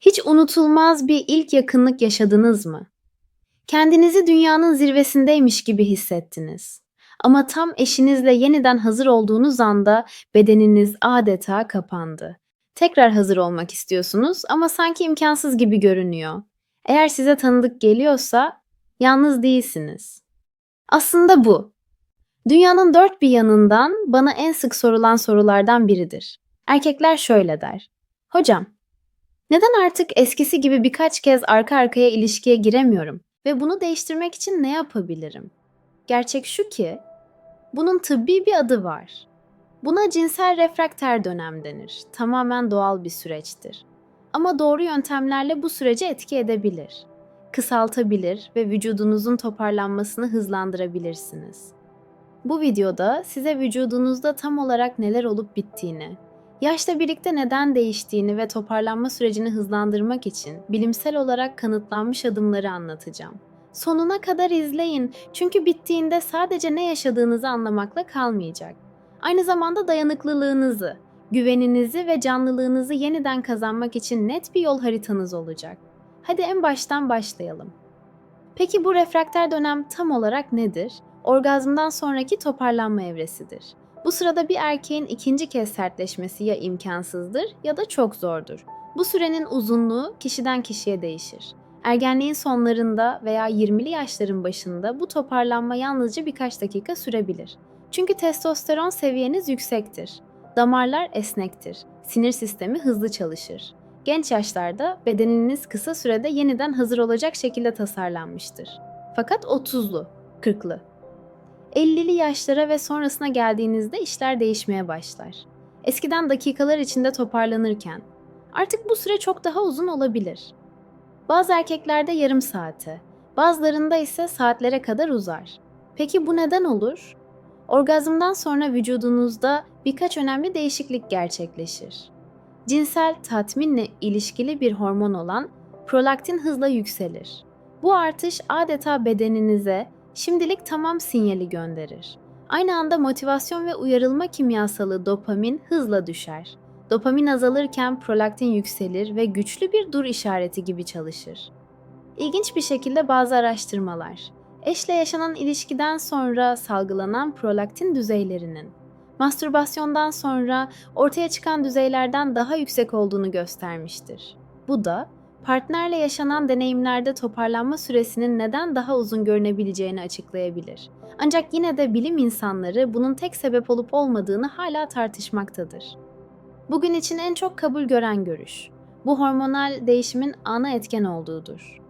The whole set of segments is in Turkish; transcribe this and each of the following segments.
Hiç unutulmaz bir ilk yakınlık yaşadınız mı? Kendinizi dünyanın zirvesindeymiş gibi hissettiniz. Ama tam eşinizle yeniden hazır olduğunuz anda bedeniniz adeta kapandı. Tekrar hazır olmak istiyorsunuz ama sanki imkansız gibi görünüyor. Eğer size tanıdık geliyorsa yalnız değilsiniz. Aslında bu. Dünyanın dört bir yanından bana en sık sorulan sorulardan biridir. Erkekler şöyle der. Hocam, neden artık eskisi gibi birkaç kez arka arkaya ilişkiye giremiyorum ve bunu değiştirmek için ne yapabilirim? Gerçek şu ki, bunun tıbbi bir adı var. Buna cinsel refrakter dönem denir. Tamamen doğal bir süreçtir. Ama doğru yöntemlerle bu sürece etki edebilir. Kısaltabilir ve vücudunuzun toparlanmasını hızlandırabilirsiniz. Bu videoda size vücudunuzda tam olarak neler olup bittiğini, Yaşla birlikte neden değiştiğini ve toparlanma sürecini hızlandırmak için bilimsel olarak kanıtlanmış adımları anlatacağım. Sonuna kadar izleyin çünkü bittiğinde sadece ne yaşadığınızı anlamakla kalmayacak. Aynı zamanda dayanıklılığınızı, güveninizi ve canlılığınızı yeniden kazanmak için net bir yol haritanız olacak. Hadi en baştan başlayalım. Peki bu refrakter dönem tam olarak nedir? Orgazmdan sonraki toparlanma evresidir. Bu sırada bir erkeğin ikinci kez sertleşmesi ya imkansızdır ya da çok zordur. Bu sürenin uzunluğu kişiden kişiye değişir. Ergenliğin sonlarında veya 20'li yaşların başında bu toparlanma yalnızca birkaç dakika sürebilir. Çünkü testosteron seviyeniz yüksektir. Damarlar esnektir. Sinir sistemi hızlı çalışır. Genç yaşlarda bedeniniz kısa sürede yeniden hazır olacak şekilde tasarlanmıştır. Fakat 30'lu, 40'lı 50'li yaşlara ve sonrasına geldiğinizde işler değişmeye başlar. Eskiden dakikalar içinde toparlanırken artık bu süre çok daha uzun olabilir. Bazı erkeklerde yarım saate, bazılarında ise saatlere kadar uzar. Peki bu neden olur? Orgazmdan sonra vücudunuzda birkaç önemli değişiklik gerçekleşir. Cinsel tatminle ilişkili bir hormon olan prolaktin hızla yükselir. Bu artış adeta bedeninize şimdilik tamam sinyali gönderir. Aynı anda motivasyon ve uyarılma kimyasalı dopamin hızla düşer. Dopamin azalırken prolaktin yükselir ve güçlü bir dur işareti gibi çalışır. İlginç bir şekilde bazı araştırmalar, eşle yaşanan ilişkiden sonra salgılanan prolaktin düzeylerinin mastürbasyondan sonra ortaya çıkan düzeylerden daha yüksek olduğunu göstermiştir. Bu da partnerle yaşanan deneyimlerde toparlanma süresinin neden daha uzun görünebileceğini açıklayabilir. Ancak yine de bilim insanları bunun tek sebep olup olmadığını hala tartışmaktadır. Bugün için en çok kabul gören görüş, bu hormonal değişimin ana etken olduğudur.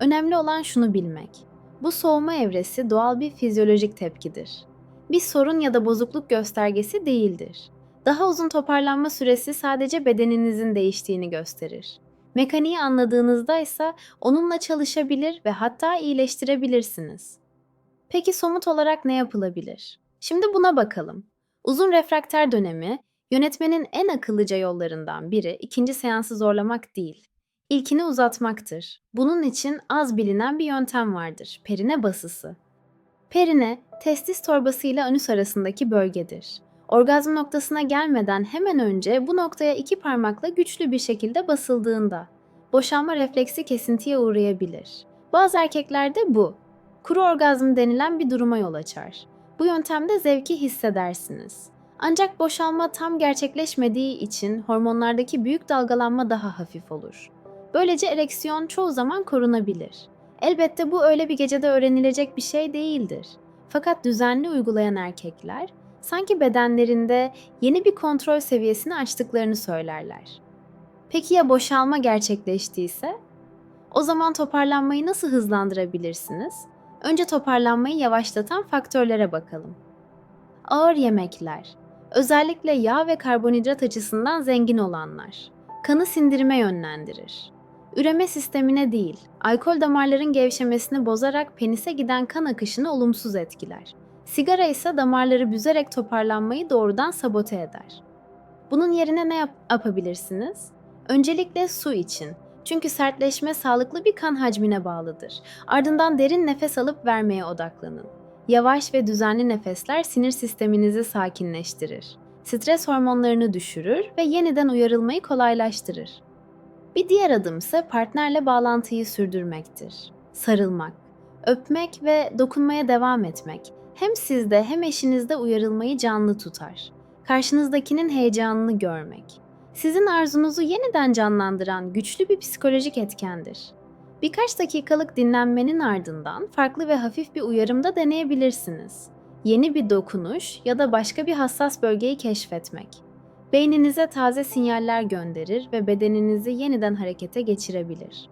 Önemli olan şunu bilmek. Bu soğuma evresi doğal bir fizyolojik tepkidir. Bir sorun ya da bozukluk göstergesi değildir. Daha uzun toparlanma süresi sadece bedeninizin değiştiğini gösterir. Mekaniği anladığınızda ise onunla çalışabilir ve hatta iyileştirebilirsiniz. Peki somut olarak ne yapılabilir? Şimdi buna bakalım. Uzun refrakter dönemi, yönetmenin en akıllıca yollarından biri ikinci seansı zorlamak değil, ilkini uzatmaktır. Bunun için az bilinen bir yöntem vardır, perine basısı. Perine, testis torbasıyla anüs arasındaki bölgedir. Orgazm noktasına gelmeden hemen önce bu noktaya iki parmakla güçlü bir şekilde basıldığında boşanma refleksi kesintiye uğrayabilir. Bazı erkeklerde bu kuru orgazm denilen bir duruma yol açar. Bu yöntemde zevki hissedersiniz. Ancak boşalma tam gerçekleşmediği için hormonlardaki büyük dalgalanma daha hafif olur. Böylece ereksiyon çoğu zaman korunabilir. Elbette bu öyle bir gecede öğrenilecek bir şey değildir. Fakat düzenli uygulayan erkekler sanki bedenlerinde yeni bir kontrol seviyesini açtıklarını söylerler. Peki ya boşalma gerçekleştiyse? O zaman toparlanmayı nasıl hızlandırabilirsiniz? Önce toparlanmayı yavaşlatan faktörlere bakalım. Ağır yemekler, özellikle yağ ve karbonhidrat açısından zengin olanlar, kanı sindirime yönlendirir. Üreme sistemine değil, alkol damarların gevşemesini bozarak penise giden kan akışını olumsuz etkiler. Sigara ise damarları büzerek toparlanmayı doğrudan sabote eder. Bunun yerine ne yap- yapabilirsiniz? Öncelikle su için. Çünkü sertleşme sağlıklı bir kan hacmine bağlıdır. Ardından derin nefes alıp vermeye odaklanın. Yavaş ve düzenli nefesler sinir sisteminizi sakinleştirir. Stres hormonlarını düşürür ve yeniden uyarılmayı kolaylaştırır. Bir diğer adım ise partnerle bağlantıyı sürdürmektir. Sarılmak, öpmek ve dokunmaya devam etmek hem sizde hem eşinizde uyarılmayı canlı tutar. Karşınızdakinin heyecanını görmek. Sizin arzunuzu yeniden canlandıran güçlü bir psikolojik etkendir. Birkaç dakikalık dinlenmenin ardından farklı ve hafif bir uyarımda deneyebilirsiniz. Yeni bir dokunuş ya da başka bir hassas bölgeyi keşfetmek. Beyninize taze sinyaller gönderir ve bedeninizi yeniden harekete geçirebilir.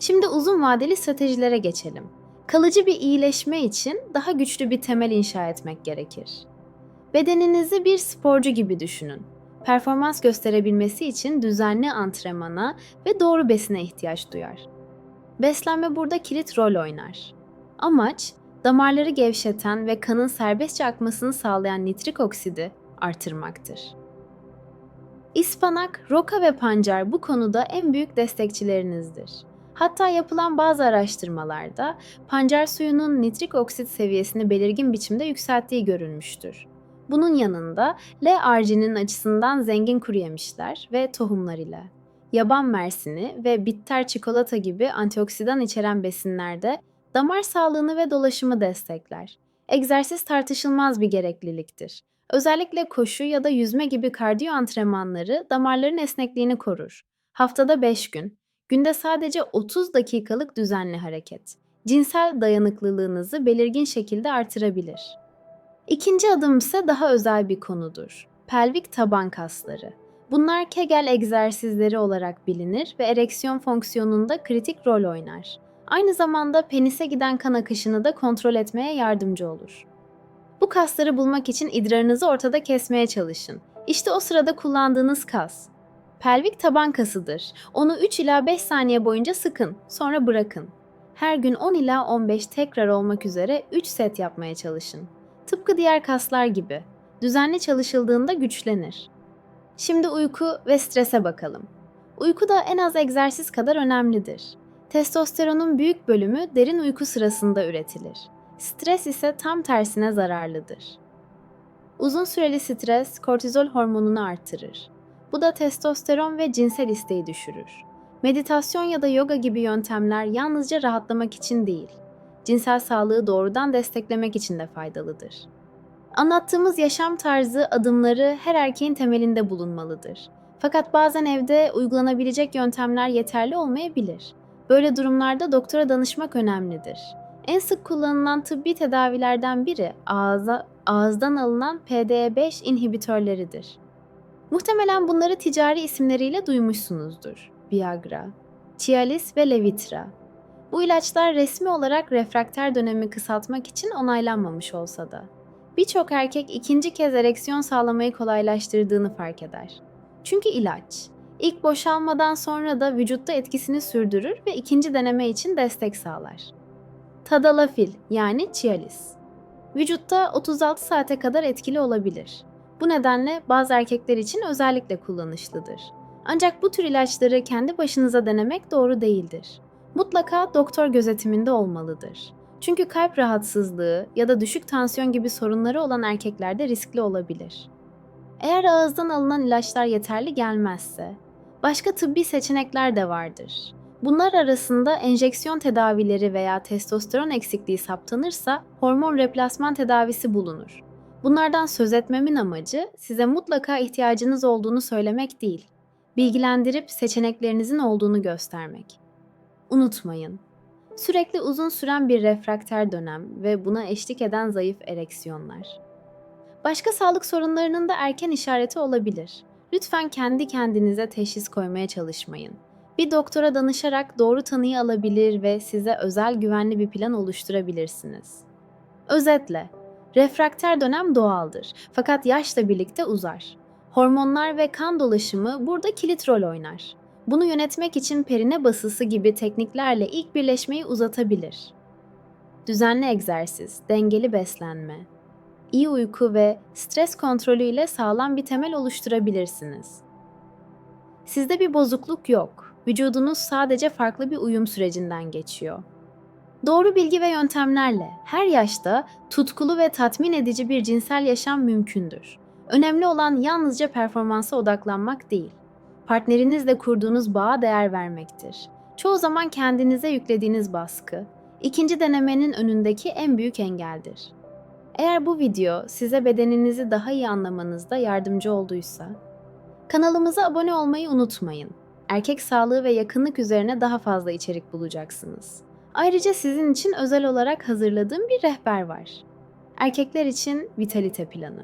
Şimdi uzun vadeli stratejilere geçelim. Kalıcı bir iyileşme için daha güçlü bir temel inşa etmek gerekir. Bedeninizi bir sporcu gibi düşünün. Performans gösterebilmesi için düzenli antrenmana ve doğru besine ihtiyaç duyar. Beslenme burada kilit rol oynar. Amaç, damarları gevşeten ve kanın serbestçe akmasını sağlayan nitrik oksidi artırmaktır. İspanak, roka ve pancar bu konuda en büyük destekçilerinizdir. Hatta yapılan bazı araştırmalarda pancar suyunun nitrik oksit seviyesini belirgin biçimde yükselttiği görülmüştür. Bunun yanında L-arginin açısından zengin kuru yemişler ve tohumlar ile. Yaban mersini ve bitter çikolata gibi antioksidan içeren besinlerde damar sağlığını ve dolaşımı destekler. Egzersiz tartışılmaz bir gerekliliktir. Özellikle koşu ya da yüzme gibi kardiyo antrenmanları damarların esnekliğini korur. Haftada 5 gün, günde sadece 30 dakikalık düzenli hareket. Cinsel dayanıklılığınızı belirgin şekilde artırabilir. İkinci adım ise daha özel bir konudur. Pelvik taban kasları. Bunlar Kegel egzersizleri olarak bilinir ve ereksiyon fonksiyonunda kritik rol oynar. Aynı zamanda penise giden kan akışını da kontrol etmeye yardımcı olur. Bu kasları bulmak için idrarınızı ortada kesmeye çalışın. İşte o sırada kullandığınız kas. Pelvik taban kasıdır. Onu 3 ila 5 saniye boyunca sıkın, sonra bırakın. Her gün 10 ila 15 tekrar olmak üzere 3 set yapmaya çalışın. Tıpkı diğer kaslar gibi. Düzenli çalışıldığında güçlenir. Şimdi uyku ve strese bakalım. Uyku da en az egzersiz kadar önemlidir. Testosteronun büyük bölümü derin uyku sırasında üretilir. Stres ise tam tersine zararlıdır. Uzun süreli stres kortizol hormonunu artırır. Bu da testosteron ve cinsel isteği düşürür. Meditasyon ya da yoga gibi yöntemler yalnızca rahatlamak için değil, cinsel sağlığı doğrudan desteklemek için de faydalıdır. Anlattığımız yaşam tarzı adımları her erkeğin temelinde bulunmalıdır. Fakat bazen evde uygulanabilecek yöntemler yeterli olmayabilir. Böyle durumlarda doktora danışmak önemlidir. En sık kullanılan tıbbi tedavilerden biri ağza, ağızdan alınan PDE5 inhibitörleridir. Muhtemelen bunları ticari isimleriyle duymuşsunuzdur. Viagra, Cialis ve Levitra. Bu ilaçlar resmi olarak refrakter dönemi kısaltmak için onaylanmamış olsa da birçok erkek ikinci kez ereksiyon sağlamayı kolaylaştırdığını fark eder. Çünkü ilaç, ilk boşalmadan sonra da vücutta etkisini sürdürür ve ikinci deneme için destek sağlar. Tadalafil yani Cialis. Vücutta 36 saate kadar etkili olabilir. Bu nedenle bazı erkekler için özellikle kullanışlıdır. Ancak bu tür ilaçları kendi başınıza denemek doğru değildir. Mutlaka doktor gözetiminde olmalıdır. Çünkü kalp rahatsızlığı ya da düşük tansiyon gibi sorunları olan erkeklerde riskli olabilir. Eğer ağızdan alınan ilaçlar yeterli gelmezse, başka tıbbi seçenekler de vardır. Bunlar arasında enjeksiyon tedavileri veya testosteron eksikliği saptanırsa hormon replasman tedavisi bulunur. Bunlardan söz etmemin amacı size mutlaka ihtiyacınız olduğunu söylemek değil, bilgilendirip seçeneklerinizin olduğunu göstermek. Unutmayın, sürekli uzun süren bir refrakter dönem ve buna eşlik eden zayıf ereksiyonlar. Başka sağlık sorunlarının da erken işareti olabilir. Lütfen kendi kendinize teşhis koymaya çalışmayın. Bir doktora danışarak doğru tanıyı alabilir ve size özel güvenli bir plan oluşturabilirsiniz. Özetle, refrakter dönem doğaldır fakat yaşla birlikte uzar. Hormonlar ve kan dolaşımı burada kilit rol oynar. Bunu yönetmek için perine basısı gibi tekniklerle ilk birleşmeyi uzatabilir. Düzenli egzersiz, dengeli beslenme, iyi uyku ve stres kontrolü ile sağlam bir temel oluşturabilirsiniz. Sizde bir bozukluk yok. Vücudunuz sadece farklı bir uyum sürecinden geçiyor. Doğru bilgi ve yöntemlerle her yaşta tutkulu ve tatmin edici bir cinsel yaşam mümkündür. Önemli olan yalnızca performansa odaklanmak değil. partnerinizle kurduğunuz bağa değer vermektir. Çoğu zaman kendinize yüklediğiniz baskı, ikinci denemenin önündeki en büyük engeldir. Eğer bu video size bedeninizi daha iyi anlamanızda yardımcı olduysa, kanalımıza abone olmayı unutmayın. Erkek sağlığı ve yakınlık üzerine daha fazla içerik bulacaksınız. Ayrıca sizin için özel olarak hazırladığım bir rehber var. Erkekler için vitalite planı.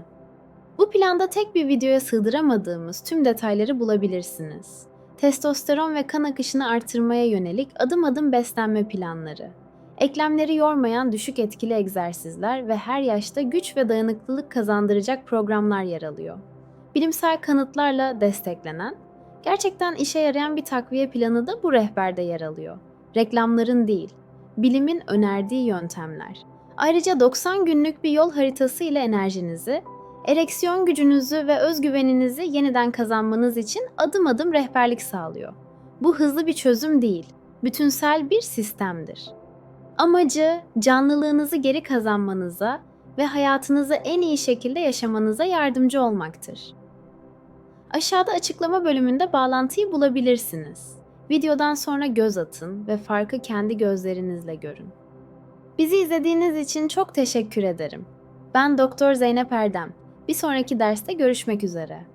Bu planda tek bir videoya sığdıramadığımız tüm detayları bulabilirsiniz. Testosteron ve kan akışını artırmaya yönelik adım adım beslenme planları, eklemleri yormayan düşük etkili egzersizler ve her yaşta güç ve dayanıklılık kazandıracak programlar yer alıyor. Bilimsel kanıtlarla desteklenen, gerçekten işe yarayan bir takviye planı da bu rehberde yer alıyor. Reklamların değil, bilimin önerdiği yöntemler. Ayrıca 90 günlük bir yol haritası ile enerjinizi, ereksiyon gücünüzü ve özgüveninizi yeniden kazanmanız için adım adım rehberlik sağlıyor. Bu hızlı bir çözüm değil, bütünsel bir sistemdir. Amacı canlılığınızı geri kazanmanıza ve hayatınızı en iyi şekilde yaşamanıza yardımcı olmaktır. Aşağıda açıklama bölümünde bağlantıyı bulabilirsiniz. Videodan sonra göz atın ve farkı kendi gözlerinizle görün. Bizi izlediğiniz için çok teşekkür ederim. Ben Doktor Zeynep Erdem. Bir sonraki derste görüşmek üzere.